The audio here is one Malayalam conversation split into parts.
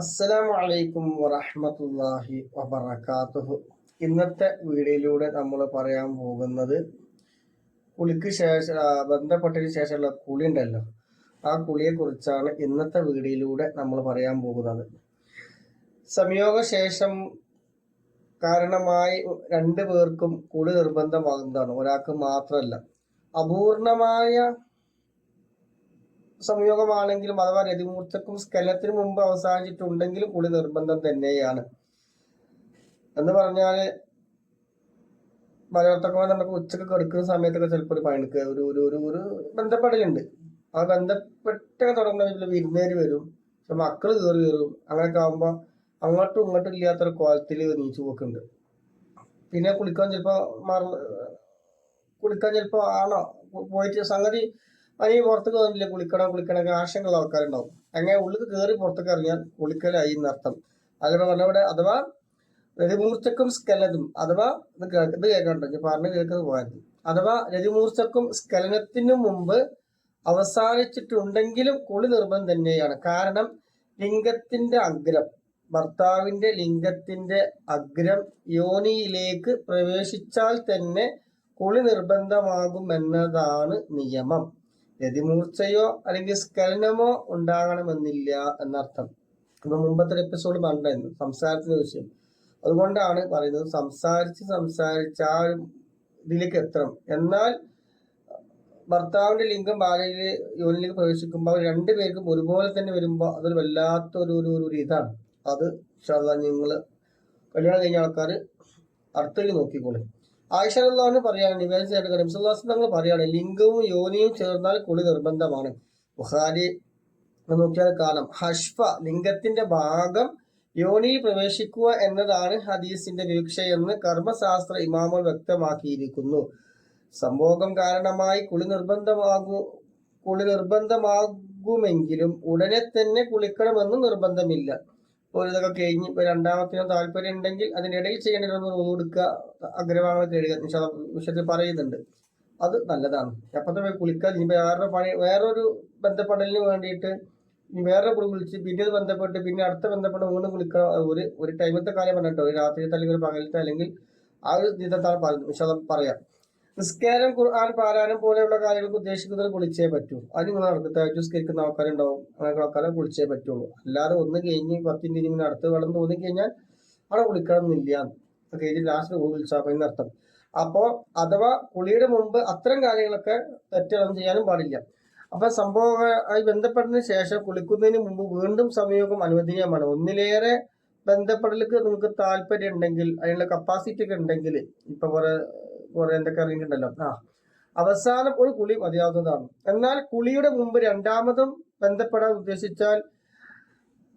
അസ്സലാമു അലൈക്കും വറഹ്മത്തുള്ളാഹി വബറകാതുഹു ഇന്നത്തെ വീഡിയോയിലൂടെ നമ്മൾ പറയാൻ പോകുന്നത് കുളിക്ക് ശേഷം ബന്ധപ്പെട്ടതിന് ശേഷമുള്ള കുളി ഉണ്ടല്ലോ. ആ കുളിയെ കുറിച്ചാണ് ഇന്നത്തെ വീഡിയോയിലൂടെ നമ്മൾ പറയാൻ പോകുന്നത്. സംയോഗ ശേഷം കാരണമായി രണ്ടു പേർക്കും കുളി നിർബന്ധമാകുന്നതാണ് ഒരാൾക്ക് മാത്രമല്ല. അപൂർണമായ സംയോഗമാണെങ്കിലും അഥവാ രതിമൂർത്തക്കും സ്കലത്തിനു മുമ്പ് അവസാനിച്ചിട്ടുണ്ടെങ്കിലും കുളി നിർബന്ധം തന്നെയാണ്. എന്ന് പറഞ്ഞാൽ മലയാളത്തൊക്കെ നമുക്ക് ഉച്ചയ്ക്ക് കിടക്കുന്ന സമയത്തൊക്കെ ചിലപ്പോൾ ഒരു പണിക്ക് ഒരു ഒരു ഒരു ഒരു ബന്ധപ്പെടലുണ്ട്. ആ ബന്ധപ്പെട്ടൊക്കെ തുടങ്ങുന്ന വിരുന്നേര് വരും. പക്ഷെ മക്കൾ കയറി കയറും അങ്ങനെയൊക്കെ ആകുമ്പോ അങ്ങോട്ടും ഇങ്ങോട്ടും ഇല്ലാത്തൊരു കോലത്തിൽ നീച്ചു പോക്കുണ്ട്. പിന്നെ കുളിക്കാൻ ചിലപ്പോ മറ കുളിക്കാൻ ചിലപ്പോ ആണോ? പോയിട്ട് സംഗതി പനി പുറത്തേക്ക് വന്നില്ല കുളിക്കണം കുളിക്കണം ആശങ്കയുള്ള ആൾക്കാരുണ്ടാവും. അങ്ങനെ ഉള്ളിൽ കയറി പുറത്തേക്ക് ഇറങ്ങിയാൽ കുളിക്കലായി എന്നർത്ഥം അതിലൂടെ പറഞ്ഞവിടെ അഥവാ രതിമൂർച്ചക്കും സ്കലനും അഥവാ ഇത് ഇത് കേൾക്കണ്ടോ ഞാൻ പറഞ്ഞു കേൾക്കുന്നത് പോയത് അഥവാ രതിമൂർച്ചക്കും സ്കലനത്തിനു മുമ്പ് അവസാനിച്ചിട്ടുണ്ടെങ്കിലും കുളി നിർബന്ധം തന്നെയാണ്. കാരണം ലിംഗത്തിന്റെ അഗ്രം ഭർത്താവിന്റെ ലിംഗത്തിന്റെ അഗ്രം യോനിയിലേക്ക് പ്രവേശിച്ചാൽ തന്നെ കുളി നിർബന്ധമാകുമെന്നതാണ് നിയമം. രതിമൂർച്ചയോ അല്ലെങ്കിൽ സ്കലനമോ ഉണ്ടാകണമെന്നില്ല എന്നർത്ഥം. ഇപ്പൊ മുമ്പത്തെ എപ്പിസോഡ് പറഞ്ഞിരുന്നു സംസാരത്തിന്റെ വിഷയം. അതുകൊണ്ടാണ് പറയുന്നത് സംസാരിച്ച് സംസാരിച്ച് ആ ഒരു ഇതിലേക്ക് എത്തണം. എന്നാൽ ഭർത്താവിന്റെ ലിംഗം ഭാര്യയിലെ യോനിലേക്ക് പ്രവേശിക്കുമ്പോൾ രണ്ടു പേർക്കും ഒരുപോലെ തന്നെ വരുമ്പോൾ അതൊരു വല്ലാത്ത ഒരു ഒരു ഒരു ഇതാണ്. അത് നിങ്ങൾ കല്യാണം കഴിഞ്ഞ ആൾക്കാർ അർത്ഥത്തിൽ നോക്കിക്കോളെ. ആയിഷാന്ന് ചെയ്യേണ്ട നിംസുല്ലാസ് തങ്ങൾ പറയാണ് ലിംഗവും യോനിയും ചേർന്നാൽ കുളി നിർബന്ധമാണ്. ബുഹാരി നോക്കിയാൽ കാണാം. ഹഷ്ഫ ലിംഗത്തിന്റെ ഭാഗം യോനിയിൽ പ്രവേശിക്കുക എന്നതാണ് ഹദീസിന്റെ വീക്ഷയെന്ന് കർമ്മശാസ്ത്ര ഇമാമുകൾ വ്യക്തമാക്കിയിരിക്കുന്നു. സംഭോഗം കാരണമായി കുളി നിർബന്ധമാകൂ കുളി നിർബന്ധമാകുമെങ്കിലും ഉടനെ തന്നെ കുളിക്കണമെന്ന് നിർബന്ധമില്ല. ഇപ്പോൾ ഇതൊക്കെ കഴിഞ്ഞ് ഇപ്പൊ രണ്ടാമത്തിനോ താല്പര്യം ഉണ്ടെങ്കിൽ അതിനിടയിൽ ചെയ്യേണ്ട ഒന്ന് റൂം കൊടുക്കുക എഴുതുക നിഷാ വിഷയത്തിൽ പറയുന്നുണ്ട്. അത് നല്ലതാണ്. എപ്പത്തെ പോയി കുളിക്കാൻ ഇനി വേറെ പണി വേറൊരു ബന്ധപ്പെടലിന് വേണ്ടിയിട്ട് ഇനി വേറെ കുളി കുളിച്ച് പിന്നെ ഇത് ബന്ധപ്പെട്ട് പിന്നെ അടുത്ത ബന്ധപ്പെട്ട് വീണ്ടും കുളിക്കണം. അത് ഒരു ഒരു ടൈമത്തെ കാര്യം പറഞ്ഞിട്ടോ. ഒരു രാത്രിയത്തെ അല്ലെങ്കിൽ ഒരു പകലത്തെ അല്ലെങ്കിൽ ആ ഒരു ഇതാണ് പറയുന്നത്? വിശദം പറയാം. നിസ്കാരം ഖുർആൻ പാരായണം പോലെയുള്ള കാര്യങ്ങൾക്ക് ഉദ്ദേശിക്കുന്നത് കുളിച്ചേ പറ്റൂ. അത് നിങ്ങൾ നടക്കും തേജസ്കരിക്കുന്ന ആൾക്കാരുണ്ടാവും. അങ്ങനെയുള്ള ആൾക്കാരെ കുളിച്ചേ പറ്റുള്ളൂ. അല്ലാതെ ഒന്ന് കഴിഞ്ഞ് പത്തിന്റെ ഇരുപതിന് അടുത്ത് വെള്ളം തോന്നി കഴിഞ്ഞാൽ അവിടെ കുളിക്കണം എന്നില്ല കഴിഞ്ഞ് ലാസ്റ്റ് കുളിച്ചാൽ മതി എന്നർത്ഥം അപ്പോ അഥവാ കുളിയുടെ മുമ്പ് അത്തരം കാര്യങ്ങളൊക്കെ തെറ്റുകളൊന്നും ചെയ്യാനും പാടില്ല. അപ്പൊ സംഭവമായി ബന്ധപ്പെട്ടതിന് ശേഷം കുളിക്കുന്നതിന് മുമ്പ് വീണ്ടും സംയോഗം അനുവദനീയമാണ്. ഒന്നിലേറെ ബന്ധപ്പെടലുക്ക് നിങ്ങൾക്ക് താല്പര്യം ഉണ്ടെങ്കിൽ അതിനുള്ള കപ്പാസിറ്റി ഒക്കെ ഉണ്ടെങ്കിൽ ഇപ്പൊ കുറെ കുറെ എന്തൊക്കെ അറിയുന്നുണ്ടല്ലോ. ആ. അവസാനം ഒരു കുളി മതിയാവുന്നതാണ്. എന്നാൽ കുളിയുടെ മുമ്പ് രണ്ടാമതും ബന്ധപ്പെടാൻ ഉദ്ദേശിച്ചാൽ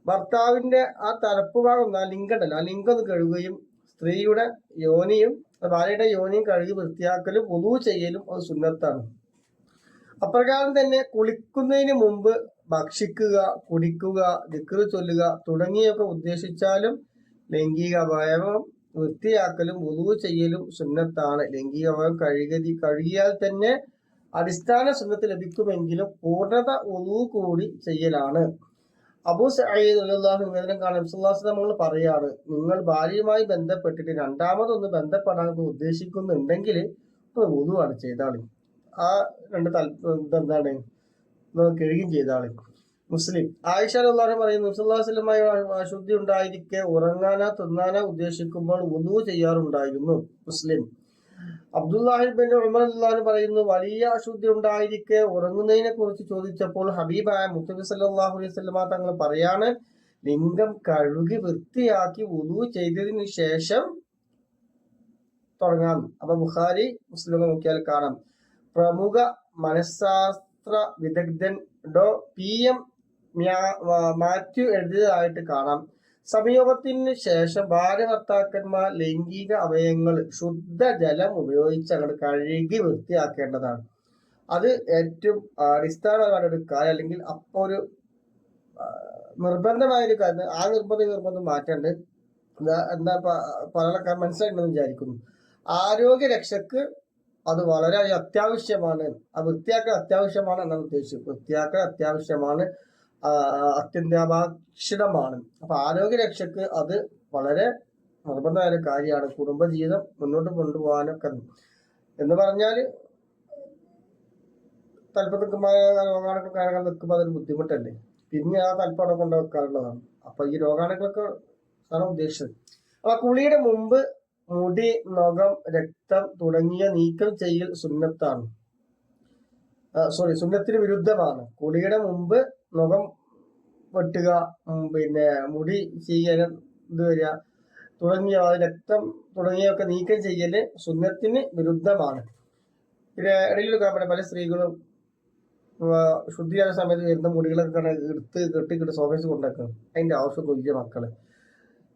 ഭർത്താവിന്റെ ആ തലപ്പ് ഭാഗം ആ ലിംഗം ഉണ്ടല്ലോ ആ ലിംഗം ഒന്ന് കഴുകുകയും സ്ത്രീയുടെ യോനിയും ഭാര്യയുടെ യോനിയും കഴുകി വൃത്തിയാക്കലും ഒതു ചെയ്യലും അത് സുന്നത്താണ്. അപ്രകാരം തന്നെ കുളിക്കുന്നതിന് മുമ്പ് ഭക്ഷിക്കുക കുടിക്കുക ദിക്കറ് ചൊല്ലുക തുടങ്ങിയൊക്കെ ഉദ്ദേശിച്ചാലും ലൈംഗിക വൃത്തിയാക്കലും ഉതു ചെയ്യലും സുന്നത്താണ്. ലൈംഗിക കഴുകതി കഴുകി കഴുകിയാൽ തന്നെ അടിസ്ഥാന സുന്നത്ത് ലഭിക്കുമെങ്കിലും പൂർണത ഉതു കൂടി ചെയ്യലാണ്. അബൂ സയ്യിദ് അള്ളാഹു നിവേദനം കാണാൻ നമ്മൾ പറയാണ് നിങ്ങൾ ഭാര്യയുമായി ബന്ധപ്പെട്ടിട്ട് രണ്ടാമതൊന്ന് ബന്ധപ്പെടാൻ ഉദ്ദേശിക്കുന്നുണ്ടെങ്കിൽ ഉദുവാണ് ചെയ്താളി ആ രണ്ട് തൽ എന്താണ്? കഴുകുകയും ചെയ്താളി മുസ്ലിം. ആയിഷ അള്ളാഹു പറയുന്നു മുസ്ലാസ്ലമായി അശുദ്ധി ഉണ്ടായിരിക്കെ ഉറങ്ങാനോ തിന്നാനോ ഉദ്ദേശിക്കുമ്പോൾ ഉദു ചെയ്യാറുണ്ടായിരുന്നു മുസ്ലിം. അബ്ദുല്ലാഹിബിൻ ഉമർ അള്ളാഹു പറയുന്നു വലിയ അശുദ്ധി ഉണ്ടായിരിക്കെ ഉറങ്ങുന്നതിനെ കുറിച്ച് ചോദിച്ചപ്പോൾ ഹബീബായ മുത്തബി സല്ലാഹു അലൈഹി സ്വലമ തങ്ങൾ പറയാണ് ലിംഗം കഴുകി വൃത്തിയാക്കി ഉദു ചെയ്തതിന് ശേഷം തുടങ്ങാം. അപ്പൊ ബുഖാരി മുസ്ലിം നോക്കിയാൽ കാണാം. പ്രമുഖ മനഃശാസ്ത്ര വിദഗ്ധൻ ഡോ പി എം മാത്യു എഴുതിയതായിട്ട് കാണാം. സംയോഗത്തിന് ശേഷം ഭാര്യ ഭർത്താക്കന്മാർ ലൈംഗിക അവയവങ്ങൾ ശുദ്ധജലം ഉപയോഗിച്ച് അങ്ങോട്ട് കഴുകി വൃത്തിയാക്കേണ്ടതാണ്. അത് ഏറ്റവും അടിസ്ഥാനപരമായ ഒരു കാര്യം അല്ലെങ്കിൽ അപ്പോൾ ഒരു നിർബന്ധമായ ഒരു കാര്യം. ആ നിർബന്ധം നിർബന്ധം മാറ്റാണ്ട്. എന്താ പല മനസ്സിലായിട്ടുണ്ടെന്ന് വിചാരിക്കുന്നു. ആരോഗ്യ രക്ഷക്ക് അത് വളരെ അത്യാവശ്യമാണ്. ആ വൃത്തിയാക്കൽ അത്യാവശ്യമാണ് എന്നാണ് ഉദ്ദേശിച്ചത്. വൃത്തിയാക്കൽ അത്യാവശ്യമാണ്. അത്യന്താപേക്ഷിതമാണ്. അപ്പൊ ആരോഗ്യരക്ഷക്ക് അത് വളരെ നിർബന്ധമായ കാര്യമാണ്. കുടുംബജീവിതം മുന്നോട്ട് കൊണ്ടുപോകാനൊക്കെ. എന്ന് പറഞ്ഞാൽ തൽപ്പത്തുക്കമായ രോഗാണുക്കൾ കാര്യങ്ങൾ നിൽക്കുമ്പോൾ അതൊരു ബുദ്ധിമുട്ടല്ലേ? പിന്നെ ആ തൽപ്പാടം കൊണ്ട് വെക്കാറുള്ളതാണ് അപ്പൊ ഈ രോഗാണുക്കളൊക്കെ ആണ് ഉദ്ദേശിച്ചത് അപ്പൊ കുളിയുടെ മുമ്പ് മുടി നഖം രക്തം തുടങ്ങിയ നീക്കം ചെയ്യൽ സുന്നത്താണ്. സോറി സുന്നത്തിന് വിരുദ്ധമാണ്. കുളിയുടെ മുമ്പ് നഖം വെട്ടുക പിന്നെ മുടി ചെയ്യാനും ഇത് വരിക തുടങ്ങിയ രക്തം തുടങ്ങിയൊക്കെ നീക്കം ചെയ്യൽ സുന്നത്തിന് വിരുദ്ധമാണ്. പിന്നെ ഇടയിൽ കാണാൻ പല സ്ത്രീകളും ശുദ്ധിയായ സമയത്ത് വരുന്ന മുടികളൊക്കെ എടുത്ത് കെട്ടിക്കിട്ട് സോഫേസ് കൊണ്ടാക്കണം. അതിന്റെ ആവശ്യം തുല്യ മക്കൾ.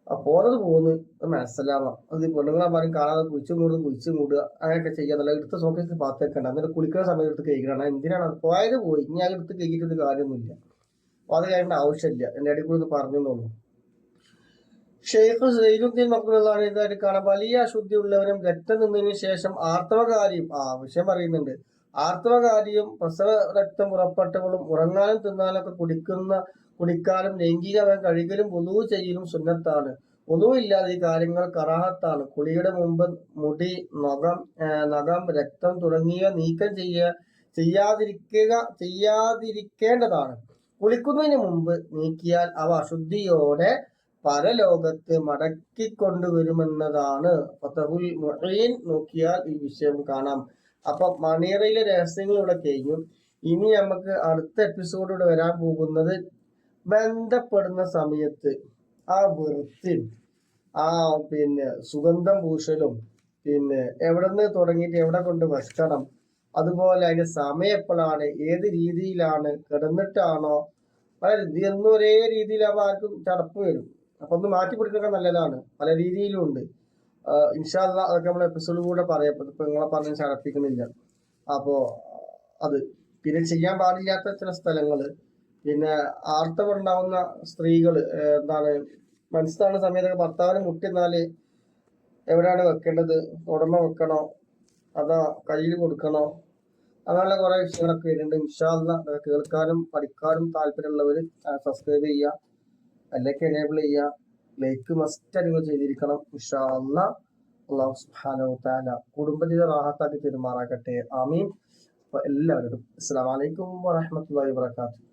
ആ പോന്ന് അത് മനസ്സിലാവാം അത് പെണ്ണുങ്ങളെ പറയും കാണാതെ കുഴിച്ചു മൂടുക കുഴിച്ചു മൂടുക അങ്ങനെയൊക്കെ ചെയ്യാൻ നല്ല എടുത്ത സോക്കേസ് പാത്തേക്കണ്ട. എന്നിട്ട് കുളിക്കുന്ന സമയത്ത് എടുത്ത് കഴിക്കണം എന്തിനാണ്? അത് പോയത് പോയി. ഇനി അത് എടുത്ത് കഴിക്കിട്ടൊരു കാര്യമൊന്നുമില്ല. അപ്പൊ അത് കഴിയേണ്ട ആവശ്യമില്ല. എന്റെ ഇടയിൽ കൂടി പറഞ്ഞു തോന്നുന്നു ഷെയ്ഖ് സൈനുദ്ദീൻ മക്കളുള്ളതാണ് ഇതായിട്ട് കാണാം വലിയ അശുദ്ധിയുള്ളവരും രക്തം നിന്നതിന് ശേഷം ആർത്തവകാരിയും ആ വിഷയം പറയുന്നുണ്ട്. ആർത്തവകാരിയും പ്രസവ രക്തം പുറപ്പെട്ടവളും ഉറങ്ങാനും തിന്നാനും ഒക്കെ കുടിക്കുന്ന കുടിക്കാനും ലൈംഗികമായി കഴുകലും പൊതുവ് ചെയ്യലും സുന്നത്താണ്. ഒന്നുമില്ലാതെ ഈ കാര്യങ്ങൾ കറാഹത്താണ്. കുളിയുടെ മുമ്പ് മുടി നഖം നഖം രക്തം തുടങ്ങിയ നീക്കം ചെയ്യ ചെയ്യാതിരിക്കുക ചെയ്യാതിരിക്കേണ്ടതാണ്. കുളിക്കുന്നതിന് മുമ്പ് നീക്കിയാൽ അവ അശുദ്ധിയോടെ പരലോകത്ത് മടക്കിക്കൊണ്ടുവരുമെന്നതാണ് ഫതഹുൽ മുഈൻ നോക്കിയാൽ ഈ വിഷയം കാണാം. അപ്പൊ മണിയറയിലെ രഹസ്യങ്ങൾ ഇവിടെ കഴിഞ്ഞു. ഇനി നമുക്ക് അടുത്ത എപ്പിസോഡിലൂടെ വരാൻ പോകുന്നത് ബന്ധപ്പെടുന്ന സമയത്ത് ആ വൃത്തി ആ പിന്നെ സുഗന്ധം പൂശലും പിന്നെ എവിടെ നിന്ന് തുടങ്ങിയിട്ട് എവിടെ കൊണ്ട് വെക്കണം അതുപോലെ അതിന്റെ സമയം എപ്പോഴാണ് ഏത് രീതിയിലാണ് കിടന്നിട്ടാണോ പല എന്നും ഒരേ രീതിയിലാകുമ്പോൾ ആർക്കും ചടപ്പ് വരും. അപ്പൊ ഒന്ന് മാറ്റി പിടിക്കുക നല്ലതാണ്. പല രീതിയിലും ഉണ്ട്. ഇൻഷാല്ല അതൊക്കെ നമ്മൾ എപ്പിസോഡ് കൂടെ പറയാം. ഇപ്പൊ നിങ്ങളെ പറഞ്ഞ് ചടപ്പിക്കുന്നില്ല അപ്പോ അത് പിന്നെ ചെയ്യാൻ പാടില്ലാത്ത ചില സ്ഥലങ്ങൾ പിന്നെ ആർത്തവുണ്ടാവുന്ന സ്ത്രീകൾ എന്താണ് മനസ്സിലാവുന്ന സമയത്തൊക്കെ ഭർത്താവിനെ മുട്ടിന്നാൽ എവിടെയാണ് വെക്കേണ്ടത്? ഉടമ വെക്കണോ? അതോ കയ്യിൽ കൊടുക്കണോ? അങ്ങനെയുള്ള കുറെ വിഷയങ്ങളൊക്കെ വരുന്നുണ്ട്. ഇൻഷാല്ല കേൾക്കാനും പഠിക്കാനും താല്പര്യമുള്ളവർ സബ്സ്ക്രൈബ് ചെയ്യുക. അല്ലെങ്കിൽ എനേബിൾ ചെയ്യുക. ലൈക്ക് മസ്റ്റ് നിങ്ങൾ ചെയ്തിരിക്കണം ഇൻഷാല്ല അള്ളാഹു കുടുംബജീവിത റാഹത്താക്കി പെരുമാറാക്കട്ടെ ആമീൻ. അപ്പൊ എല്ലാവരോടും അസ്സലാമു അലൈക്കും വറഹ്മത്തുള്ളാഹി വബറകാതുഹു.